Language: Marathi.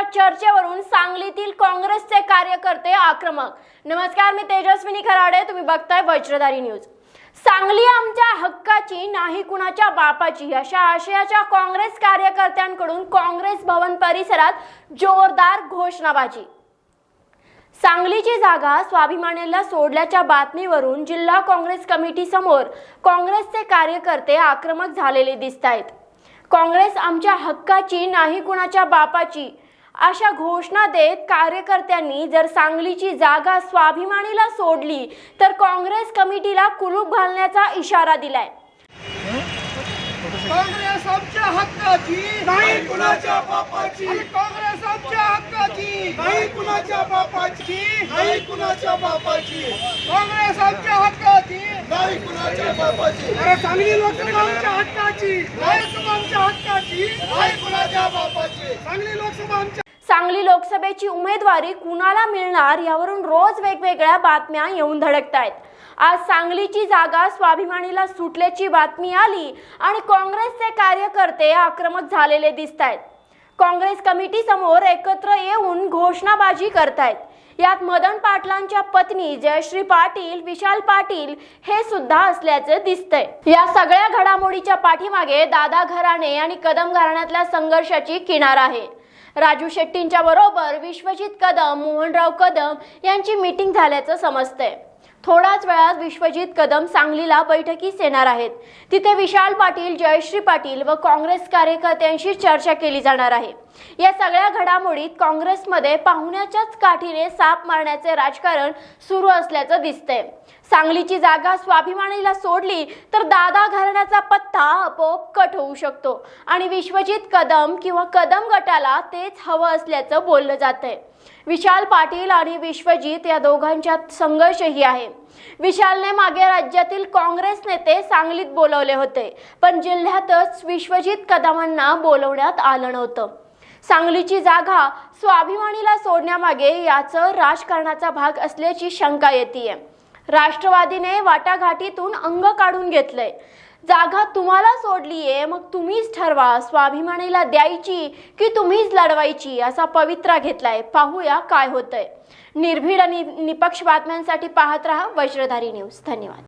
चर्चेवरून सांगलीतील काँग्रेसचे कार्यकर्ते आक्रमक. नमस्कार मी तेजस्विनी खराडे. तुम्ही बघताय वज्रधारी न्यूज. सांगली आमच्या हक्काची नाही कुणाच्या बापाची. अशा आशयाच्या काँग्रेस कार्यकर्त्यांकडून काँग्रेस भवन परिसरात जोरदार घोषणाबाजी. सांगलीची जागा स्वाभिमानीला सोडल्याच्या बातमीवरून जिल्हा काँग्रेस कमिटी समोर काँग्रेसचे कार्यकर्ते आक्रमक झालेले दिसत आहेत काँग्रेस आमच्या हक्काची नाही कुणाच्या बापाची. अशा घोषणा देत कार्यकर्त्यांनी जर सांगलीची जागा स्वाभिमानीला सोडली तर काँग्रेस कमिटीला कुलूप घालण्याचा इशारा दिलाय. काँग्रेस आमच्या हक्काची. नाही कुणाच्या बापाची. काँग्रेस आमच्या हक्काची. नाही कुणाच्या बापाची. नाही कुणाच्या बापाची. काँग्रेस आमच्या हक्काची. नाही कुणाच्या बापाची. अरे सांगली लोकसभा आमच्या हक्काची. लोकसभा आमच्या हक्काची. नाही कुणाच्या बापाची. सांगली लोकसभा आमच्या सांगली लोकसभेची उमेदवारी कुणाला मिळणार यावरून रोज वेगवेगळ्या बातम्या येऊन धडकत आहेत आज सांगलीची जागा स्वाभिमानीला सुटल्याची बातमी आली आणि काँग्रेसचे कार्यकर्ते आक्रमक झालेले दिसत आहेत काँग्रेस कमिटी समोर एकत्र येऊन घोषणाबाजी करतायत. यात मदन पाटलांच्या पत्नी जयश्री पाटील विशाल पाटील हे सुद्धा असल्याचं दिसतंय. या सगळ्या घडामोडीच्या पाठीमागे दादा घराणे आणि कदम घराण्यातल्या संघर्षाची किनार आहे. राजू शेट्टींच्या बरोबर विश्वजित कदम मोहनराव कदम यांची मीटिंग झाल्याचं समजतंय. थोड्याच वेळात विश्वजित कदम सांगलीला बैठकीस येणार आहेत. तिथे विशाल पाटील जयश्री पाटील व काँग्रेस कार्यकर्त्यांशी चर्चा केली जाणार आहे. या सगळ्या घडामोडीत काँग्रेसमध्ये पाहुण्याच्याच काठीने साप मारण्याचे राजकारण सुरू असल्याचं दिसतंय. सांगलीची जागा स्वाभिमानीला सोडली तर दादा घराण्याचा पत्ता आपोआप कट होऊ शकतो आणि विश्वजित कदम किंवा कदम गटाला तेच हवं असल्याचं बोललं जातंय. विशाल पाटील आणि विश्वजित या दोघांच्यात संघर्षही आहे. विशालने मागे राज्यातील काँग्रेस नेते सांगलीत बोलवले होते पण जिल्ह्यातच विश्वजित कदमांना बोलवण्यात आलं नव्हतं. सांगलीची जागा स्वाभिमानीला सोडण्यामागे याचं राजकारणाचा भाग असल्याची शंका येते राष्ट्रवादीने वाटाघाटीतून अंग काढून घेतलंय. जागा तुम्हाला सोडलीये मग तुम्हीच ठरवा. स्वाभिमानीला द्यायची की तुम्हीच लढवायची असा पवित्रा घेतलाय. पाहूया काय होतंय. निर्भीड आणि निपक्ष बातम्यांसाठी पाहत रहा वज्रधारी न्यूज. धन्यवाद.